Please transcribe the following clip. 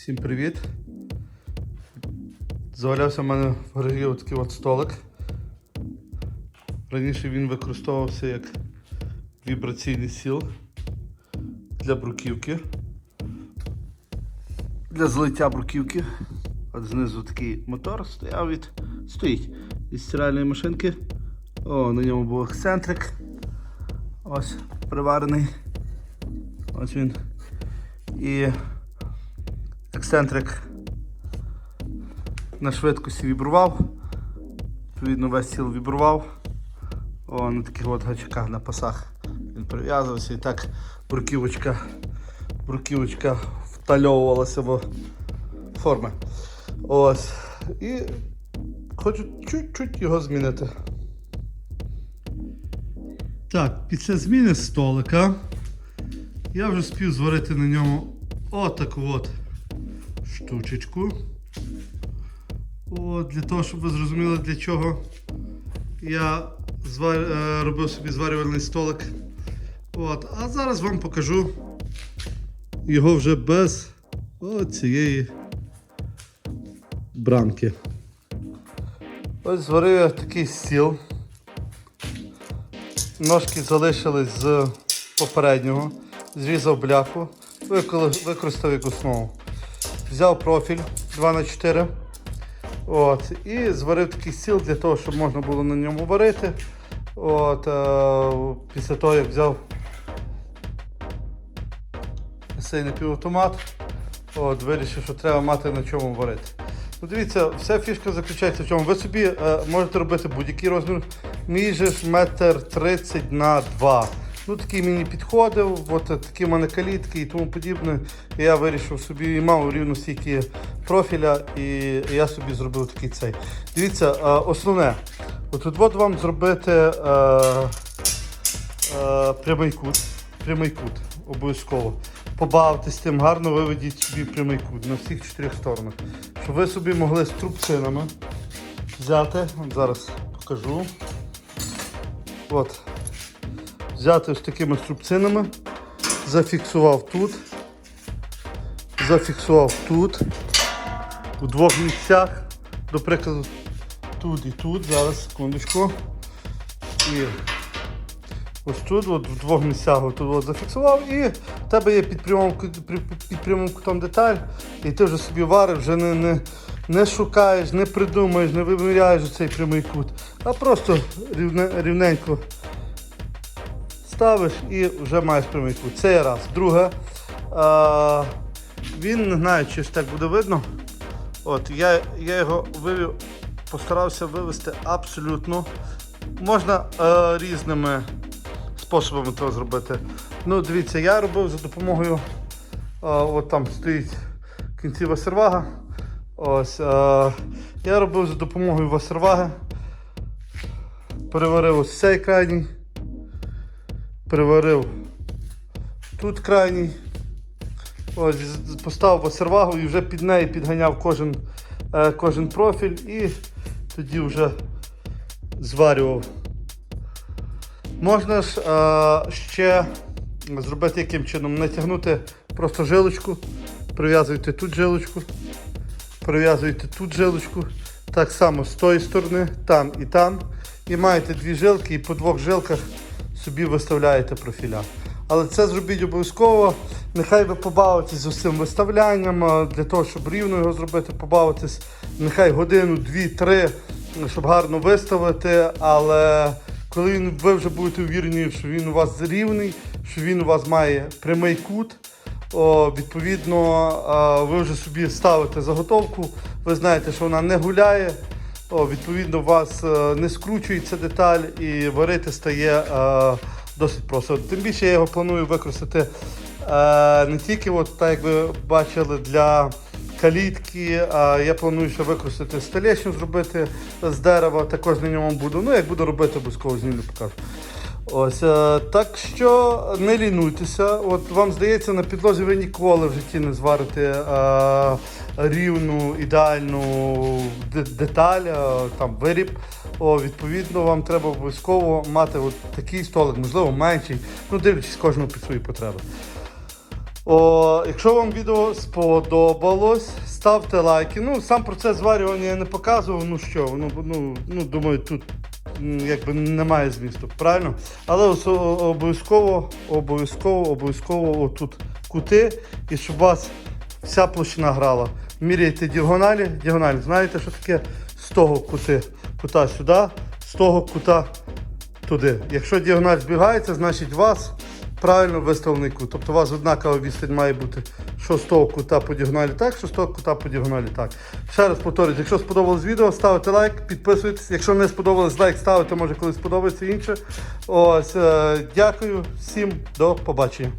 Всім привіт. Завалявся в мене в гаражі такий от столик. Раніше він використовувався як вібраційний сіл для бруківки. Для злиття бруківки. От знизу такий мотор стояв від. стоїть із стиральної машинки. О, на ньому був ексцентрик. Ось приварений. Ось він. І ексцентрик на швидкості вібрував. Відповідно, весь сіл вібрував. О, на таких от гачках на пасах він прив'язувався і так бруківочка, бруківочка втальовувалася в форми. Ось. І хочу чуть-чуть його змінити. Так, після зміни столика я вже спів зварити на ньому отаку от штучечку. От, для того, щоб ви зрозуміли, для чого я звар... е, робив собі зварювальний столик. От, а зараз вам покажу його вже без цієї бранки. Ось зварив я такий стіл. Ножки залишились з попереднього. Зрізав бляху, використав як основу. Взяв профіль 2х4. От, і зварив такий стіл для того, щоб можна було на ньому варити. От, е, після того, як взяв цей напівавтомат, от, вирішив, що треба мати на чому варити. Ну, дивіться, вся фішка заключається в чому. Ви собі е, можете робити будь-який розмір. Мій же ж метр 30 на 2. Ну, такий мені підходив, от такі в мене калітки і тому подібне. І я вирішив собі і мав рівно стільки профіля, і я собі зробив такий цей. Дивіться, е, основне. От от вам зробити е, е, прямий кут. Прямий кут, обов'язково. Побавтесь тим, гарно виведіть собі прямий кут на всіх чотирьох сторонах. Щоб ви собі могли з трубцинами взяти. Зараз покажу. От. Взяти ось такими струбцинами, зафіксував тут, зафіксував тут, у двох місцях, до прикладу, тут і тут, зараз, секундочку. І ось тут, от в двох місцях от, от зафіксував, і в тебе є під прямим, під прямим кутом деталь, і ти вже собі вариш, вже не, не, не шукаєш, не придумаєш, не виміряєш цей прямий кут, а просто рівне, рівненько ставиш і вже маєш прямий кут. Це раз. Друге, а, він не знаю, чи ж так буде видно. От, я, я його вивів, постарався вивести абсолютно. Можна е, різними способами це зробити. Ну, дивіться, я робив за допомогою. е, от там стоїть кінцева сервага. Ось, е, я робив за допомогою васерваги. Переварив ось цей крайній приварив тут крайній. Ось, поставив осервагу і вже під неї підганяв кожен, е, кожен профіль і тоді вже зварював. Можна ж е, ще зробити яким чином? Натягнути просто жилочку, прив'язуєте тут жилочку, прив'язуєте тут жилочку. Так само з тої сторони, там і там. І маєте дві жилки, і по двох жилках собі виставляєте профіля. Але це зробіть обов'язково. Нехай ви побавитесь з цим виставлянням, для того, щоб рівно його зробити, побавитись. Нехай годину, дві, три, щоб гарно виставити. Але коли ви вже будете увірені, що він у вас рівний, що він у вас має прямий кут, відповідно, ви вже собі ставите заготовку, ви знаєте, що вона не гуляє. Відповідно, у вас е, не скручується деталь і варити стає е, досить просто. Тим більше я його планую використати е, не тільки, от, так як ви бачили, для калітки, а я планую ще використати столешню зробити з дерева, також на ньому буду. Ну, як буду робити, обов'язково знімлю покажу. Ось, е, так що не лінуйтеся. От вам здається, на підлозі ви ніколи в житті не зварите е, рівну, ідеальну деталь, е, там виріб. О, відповідно, вам треба обов'язково мати от такий столик, можливо, менший, ну дивлячись кожного під свої потреби. О, якщо вам відео сподобалось, ставте лайки. Ну, сам процес зварювання я не показував. Ну що, ну, ну, ну думаю, тут якби немає змісту, правильно? Але обов'язково, обов'язково, обов'язково отут кути, і щоб у вас вся площина грала. Міряйте діагоналі. Діагоналі, знаєте, що таке з того кути, кута сюди, з того кута туди. Якщо діагональ збігається, значить у вас правильно виставлений кут. Тобто у вас однакова відстань має бути що з того кута по діагоналі так, що з того кута по діагоналі так. Ще раз повторюсь, якщо сподобалось відео, ставте лайк, підписуйтесь. Якщо не сподобалось лайк, ставите, може колись сподобається інше. Ось, е, дякую всім, до побачення.